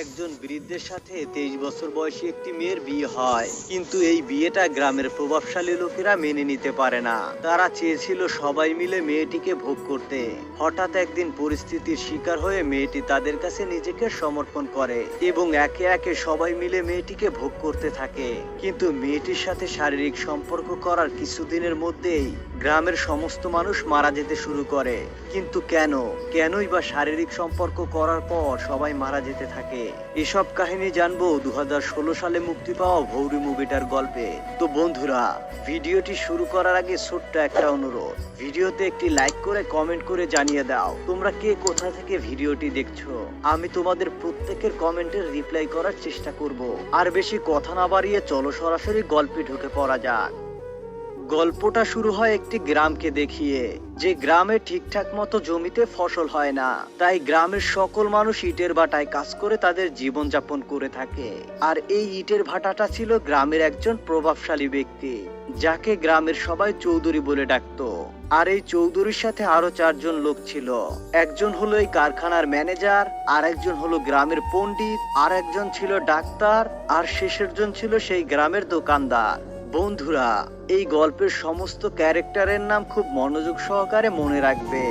একজন বৃদ্ধের সাথে তেইশ বছর বয়সী একটি মেয়ের বিয়ে হয়। কিন্তু এই বিয়েটা গ্রামের প্রভাবশালী লোকেরা মেনে নিতে পারে না। তারা চেয়েছিল সবাই মিলে মেয়েটিকে ভোগ করতে। হঠাৎ একদিন পরিস্থিতির শিকার হয়ে মেয়েটি তাদের কাছে নিজেকে সমর্পণ করে এবং একে একে সবাই মিলে মেয়েটিকে ভোগ করতে থাকে। কিন্তু মেয়েটির সাথে শারীরিক সম্পর্ক করার কিছুদিনের মধ্যেই গ্রামের সমস্ত মানুষ মারা যেতে শুরু করে। কিন্তু কেন? কেনই বা শারীরিক সম্পর্ক করার পর সবাই মারা যেতে থাকে? এসব কাহিনী জানব দু সালে মুক্তি পাওয়া ভৌরি মুভিটার গল্পে। তো বন্ধুরা, ভিডিওটি শুরু করার আগে ছোট্ট একটা অনুরোধ। ভিডিওতে একটি লাইক করে, কমেন্ট করে জানিয়ে দাও, তোমরা কে কোথা থেকে ভিডিওটি দেখছ? আমি তোমাদের প্রত্যেকের কমেন্টের রিপ্লাই করার চেষ্টা করব। আর বেশি কথা না বাড়িয়ে চলো সরাসরি গল্পে ঢুকে পড়া যাক। গল্পটা শুরু হয় একটি গ্রামকে দেখিয়ে। যে গ্রামে ঠিকঠাক মতো জমিতে ফসল হয় না। তাই গ্রামের সকল মানুষ ইটের ভাটায় কাজ করে তাদের জীবন যাপন করে থাকে। আর এই ইটের ভাটাটা ছিল গ্রামের একজন প্রভাবশালী ব্যক্তি, যাকে গ্রামের সবাই চৌধুরী বলে ডাকতো। আর এই চৌধুরীর সাথে আরও চারজন লোক ছিল। একজন হলো এই কারখানার ম্যানেজার, আর একজন হলো গ্রামের পণ্ডিত, আর একজন ছিল ডাক্তার, আর শেষের জন ছিল সেই গ্রামের দোকানদার। বন্ধুরা, এই গল্পের সমস্ত ক্যারেক্টারের নাম খুব মনোযোগ সহকারে মনে রাখবে।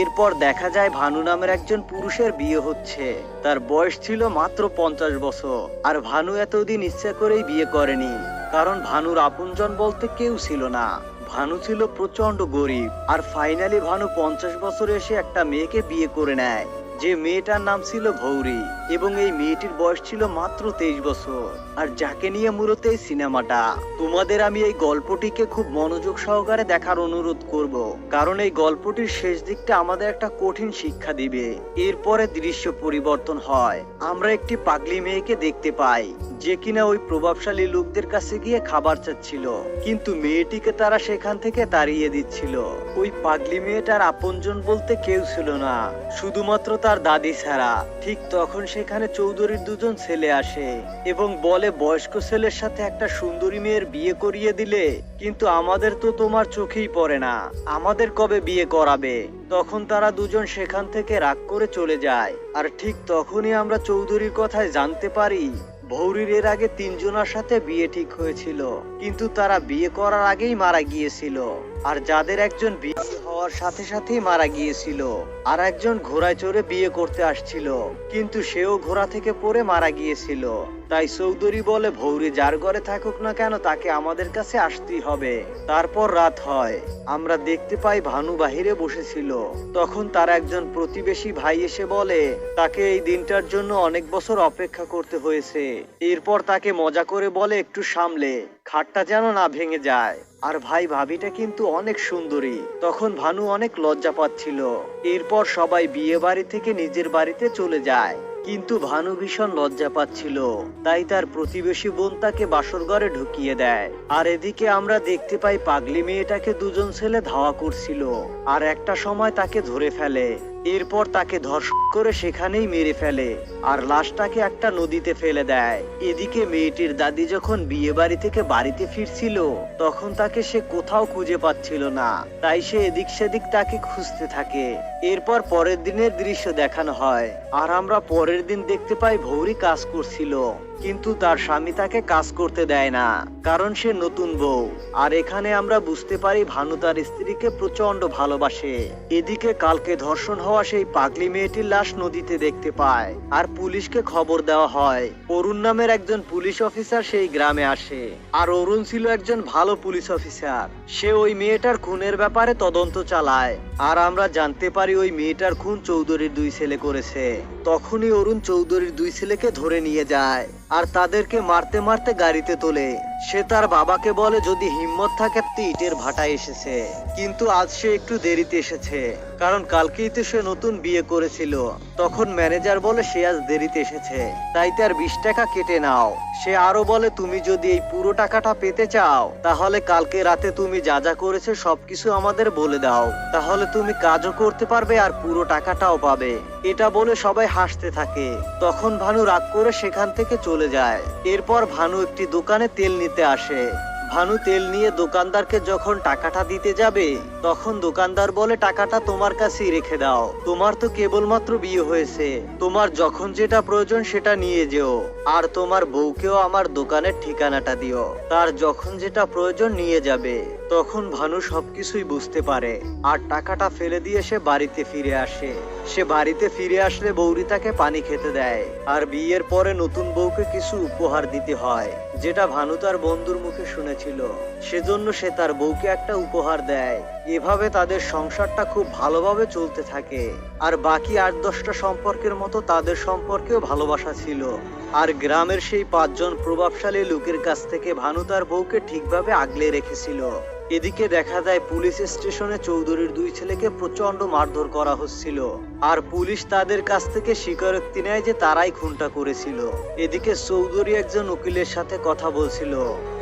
এরপর দেখা যায় ভানু নামের একজন পুরুষের বিয়ে হচ্ছে। তার বয়স ছিল মাত্র পঞ্চাশ বছর, আর ভানু এতদিন ইচ্ছা করেই বিয়ে করেনি, কারণ ভানুর আপনজন বলতে কেউ ছিল না। ভানু ছিল প্রচণ্ড গরিব, আর ফাইনালি ভানু পঞ্চাশ বছর এসে একটা মেয়েকে বিয়ে করে নেয়। যে মেয়েটার নাম ছিল ভৌরি এবং এই মেয়েটির বয়স ছিল মাত্র তেইশ বছর। আর যাকে নিয়ে মূলত এই সিনেমাটা, তোমাদের আমি এই গল্পটিকে খুব মনোযোগ সহকারে দেখার অনুরোধ করব। কারণ এই গল্পটির শেষ দিকটা আমাদের একটা কঠিন শিক্ষা দিবে। এরপরে দৃশ্য পরিবর্তন হয়। আমরা একটি পাগলি মেয়েকে দেখতে পাই, যে কিনা ওই প্রভাবশালী লোকদের কাছে গিয়ে খাবার চাচ্ছিল। কিন্তু মেয়েটিকে তারা সেখান থেকে তাড়িয়ে দিচ্ছিল। ওই পাগলি মেয়েটার আপনজন বলতে কেউ ছিল না। শুধুমাত্র তার দাদি ছাড়া ঠিক তখন সেখানে চৌধুরীর দুজন ছেলে আসে এবং বলে, বয়স্ক ছেলের সাথে একটা সুন্দরী মেয়ের বিয়ে করিয়ে দিলে, কিন্তু আমাদের তো তোমার চোখেই পড়ে না। আমাদের কবে বিয়ে করাবে? তখন তারা দুজন সেখান থেকে রাগ করে চলে যায়। আর ঠিক তখনই আমরা চৌধুরীর কথায় জানতে পারি, ভৌরির এর আগে তিনজনের সাথে বিয়ে ঠিক হয়েছিল, কিন্তু তারা বিয়ে করার আগেই মারা গিয়েছিল। আর যাদের একজন বিয়ে হওয়ার সাথে সাথেই মারা গিয়েছিল, আর একজন ঘোড়ায় চড়ে বিয়ে করতে আসছিল, কিন্তু সেও ঘোড়া থেকে পড়ে মারা গিয়েছিল। তাই চৌধুরী বলে, ভৌরি যার ঘরে থাকুক না কেন, তাকে আমাদের কাছে আসতেই হবে। তারপর রাত হয়। আমরা দেখতে পাই ভানু বাহিরে বসেছিল। তখন তার একজন প্রতিবেশী ভাই এসে বলে, তাকে এই দিনটার জন্য অনেক বছর অপেক্ষা করতে হয়েছে। এরপর তাকে মজা করে বলে, একটু সামলে, খাটটা যেন না ভেঙে যায়। আর ভাই ভাবিটা কিন্তু অনেক সুন্দরী। তখন ভানু অনেক লজ্জা পাচ্ছিল। এরপর সবাই বিয়ে বাড়ি থেকে নিজের বাড়িতে চলে যায়। কিন্তু ভানু ভীষণ লজ্জা পাচ্ছিল। তাই তার প্রতিবেশী বোন তাকে বাসর ঘরে ঢুকিয়ে দেয়। আর এদিকে আমরা দেখতে পাই পাগলি মেয়েটাকে দুজন ছেলে ধাওয়া করছিল। আর একটা সময় তাকে ধরে ফেলে। এরপর তাকে ধর্ষণ করে সেখানেই মেরে ফেলে আর লাশটাকে একটা নদীতে ফেলে দেয়। এদিকে মেয়েটির দাদি যখন বিয়ে বাড়ি থেকে বাড়িতে ফিরছিল, তখন তাকে সে কোথাও খুঁজে পাচ্ছিল না। তাই সে এদিক সেদিক তাকে খুঁজতে থাকে। এরপর পরের দিনের দৃশ্য দেখানো হয়। আর আমরা পরের দিন দেখতে পাই ভৌরি কাজ করছিল। কিন্তু তার স্বামী তাকে কাজ করতে দেয় না, কারণ সে নতুন বউ। আর এখানে আমরা বুঝতে পারি ভানু তার স্ত্রীকে প্রচণ্ড ভালোবাসে। এদিকে কালকে ধর্ষণ হওয়া সেই পাগলি মেয়েটির লাশ নদীতে দেখতে পায়, আর পুলিশকে খবর দেওয়া হয়। অরুণ নামের একজন পুলিশ অফিসার সেই গ্রামে আসে। আর অরুণ ছিল একজন ভালো পুলিশ অফিসার। সে ওই মেয়েটার খুনের ব্যাপারে তদন্ত চালায়। আর আমরা জানতে পারি ওই মেয়েটার খুন চৌধুরীর দুই ছেলে করেছে। তখনই অরুণ চৌধুরীর দুই ছেলেকে ধরে নিয়ে যায়। আর তাদেরকে মারতে মারতে গাড়িতে তোলে। সে তার বাবাকে বলে, যদি হিম্মত থাকে ইটের ভাটায় এসেছে। কিন্তু আজ সে একটু দেরিতে এসেছে, কারণ কালকেই তো সে নতুন বিয়ে করেছিল। তখন ম্যানেজার বলে, সে আজ দেরিতে এসেছে, তাই তার বিশ টাকা কেটে নাও। সে আরও বলে, তুমি যদি এই পুরো টাকাটা পেতে চাও, তাহলে কালকে রাতে তুমি যা যা করেছে, সবকিছু আমাদের বলে দাও। তাহলে তুমি কাজও করতে পারবে আর পুরো টাকাটাও পাবে। এটা বলে সবাই হাসতে থাকে। তখন ভানু রাগ করে সেখান থেকে চলে যায়। এরপর ভানু একটি দোকানে তেল নিতে আসে। ভানু তেল নিয়ে দোকানদারকে যখন টাকাটা দিতে যাবে, তখন দোকানদার বলে, টাকাটা তোমার কাছেই রেখে দাও। তোমার তো কেবলমাত্র বিয়ে হয়েছে। তোমার যখন যেটা প্রয়োজন সেটা নিয়ে যেও। আর তোমার বউকেও আমার দোকানের ঠিকানাটা দিও। তার যখন যেটা প্রয়োজন নিয়ে যাবে, তখন ভানু সবকিছুই বুঝতে পারে। আর টাকাটা ফেলে দিয়ে সে বাড়িতে ফিরে আসে। সে বাড়িতে ফিরে আসলে বৌরি তাকে পানি খেতে দেয়। আর বিয়ের পরে নতুন বউকে কিছু উপহার দিতে হয়। যেটা ভানু তার বন্ধুর মুখে শুনেছিল। সেজন্য সে তার বউকে একটা উপহার দেয়। এভাবে তাদের সংসারটা খুব ভালোভাবে চলতে থাকে। আর বাকি আট দশটা সম্পর্কের মতো তাদের সম্পর্কেও ভালোবাসা ছিল। আর গ্রামের সেই পাঁচজন প্রভাবশালী লোকের কাছ থেকে ভানু তার বউকে ঠিকভাবে আগলে রেখেছিল। এদিকে দেখা যায় পুলিশ স্টেশনে চৌধুরীর দুই ছেলেকে প্রচণ্ড মারধর করা হচ্ছিল। আর পুলিশ তাদের কাছ থেকে স্বীকারোক্তি নেয় যে তারাই খুনটা করেছিল। এদিকে চৌধুরী একজন উকিলের সাথে কথা বলছিল।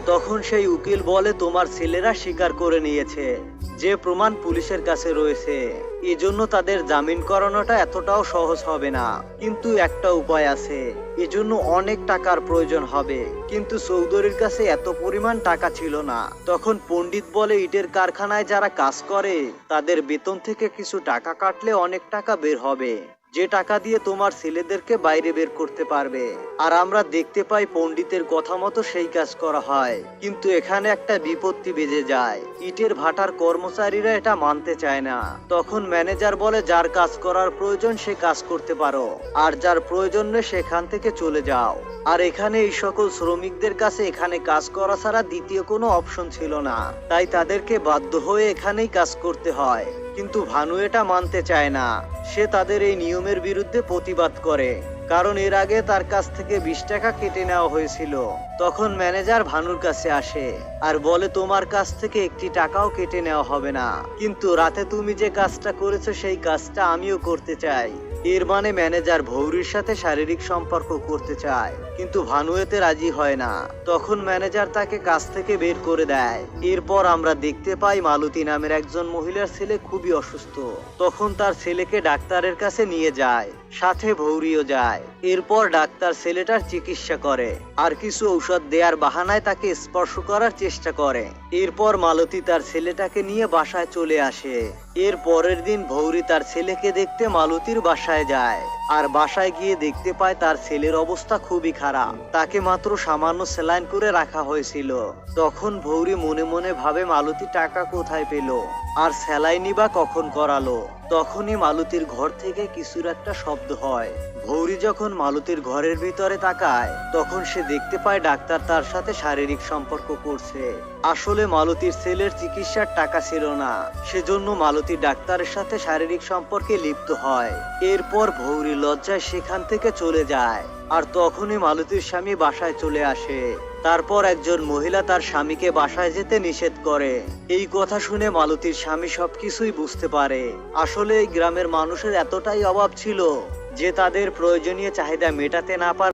তখন সেই উকিল বলে, তোমার ছেলেরা স্বীকার করে নিয়েছে। যে প্রমাণ পুলিশের কাছে রয়েছে, এজন্য তাদের জামিন করানোটা এতটাও সহজ হবে না। কিন্তু একটা উপায় আছে, এজন্য অনেক টাকার প্রয়োজন হবে। কিন্তু চৌধুরীর কাছে এত পরিমাণ টাকা ছিল না। তখন পণ্ডিত বলে, ইটের কারখানায় যারা কাজ করে, তাদের বেতন থেকে কিছু টাকা কাটলে অনেক টাকা বের হবে। যে টাকা দিয়ে তোমার ছেলেদেরকে বাইরে বের করতে পারবে। আর আমরা দেখতে পাই পণ্ডিতের কথা মতো সেই কাজ করা হয়। কিন্তু এখানে একটা বিপত্তি বেজে যায়। ইটের ভাটার কর্মচারীরা এটা মানতে চায় না। তখন ম্যানেজার বলে, যার কাজ করার প্রয়োজন, সে কাজ করতে পারো। আর যার প্রয়োজন নেই, সেখান থেকে চলে যাও। আর এখানে এই সকল শ্রমিকদের কাছে এখানে কাজ করা ছাড়া দ্বিতীয় কোনো অপশন ছিল না। তাই তাদেরকে বাধ্য হয়ে এখানেই কাজ করতে হয়। কিন্তু ভানু এটা মানতে চায় না। সে তাদের এই নিয়মের বিরুদ্ধে প্রতিবাদ করে। কারণ এর আগে তার কাছ থেকে বিশ টাকা কেটে নেওয়া হয়েছিল। তখন ম্যানেজার ভানুর কাছে আসে আর বলে, তোমার কাছ থেকে একটি টাকাও কেটে নেওয়া হবে না। কিন্তু রাতে তুমি যে কাজটা করেছ, সেই কাজটা আমিও করতে চাই। এর মানে ম্যানেজার ভৌরির সাথে শারীরিক সম্পর্ক করতে চায়, কিন্তু ভানু এতে রাজি হয় না। তখন ম্যানেজার তাকে কাজ থেকে বের করে দেয়। এরপর আমরা দেখতে পাই মালতী নামের একজন মহিলার ছেলে খুবই অসুস্থ। তখন তার ছেলেকে ডাক্তারের কাছে নিয়ে যায়। সাথে ভৌরিও যায়। এরপর ডাক্তার ছেলেটার চিকিৎসা করে। আর কিছু ঔষধ দেওয়ার বাহানায় তাকে স্পর্শ করার চেষ্টা করে। এরপর মালতী তার ছেলেটাকে নিয়ে বাসায় চলে আসে। এর পরের দিন ভৌরি তার ছেলেকে দেখতে মালতীর বাসায় যায়। আর বাসায় গিয়ে দেখতে পায় তার ছেলের অবস্থা খুবই খারাপ। তাকে মাত্র সামান্য স্যালাইন করে রাখা হয়েছিল। তখন ভৌরি মনে মনে ভাবে, মালতী টাকা কোথায় পেল? আর স্যালাইনি বা কখন করালো? তখনই মালতীর ঘর থেকে কিছুর একটা শব্দ হয়। ভৌরি যখন মালতীর ঘরের ভিতরে তাকায়, তখন সে দেখতে পায় ডাক্তার তার সাথে শারীরিক সম্পর্ক করছে। আসলে মালতীর ছেলের চিকিৎসার টাকা ছিল না, সেজন্য মালতী ডাক্তারের সাথে শারীরিক সম্পর্কে লিপ্ত হয়। এরপর ভৌরি লজ্জায় সেখান থেকে চলে যায়, আর তখনই মালতীর স্বামী বাসায় চলে আসে। তারপর একজন মহিলা তার স্বামীকে বাসায় যেতে নিষেধ করে। এই কথা শুনে মালতীর স্বামী সবকিছুই বুঝতে পারে। আসলে এই গ্রামের মানুষের এতটাই অভাব ছিল যে তাদের প্রয়োজনীয় চাহিদা মেটাতে না পারে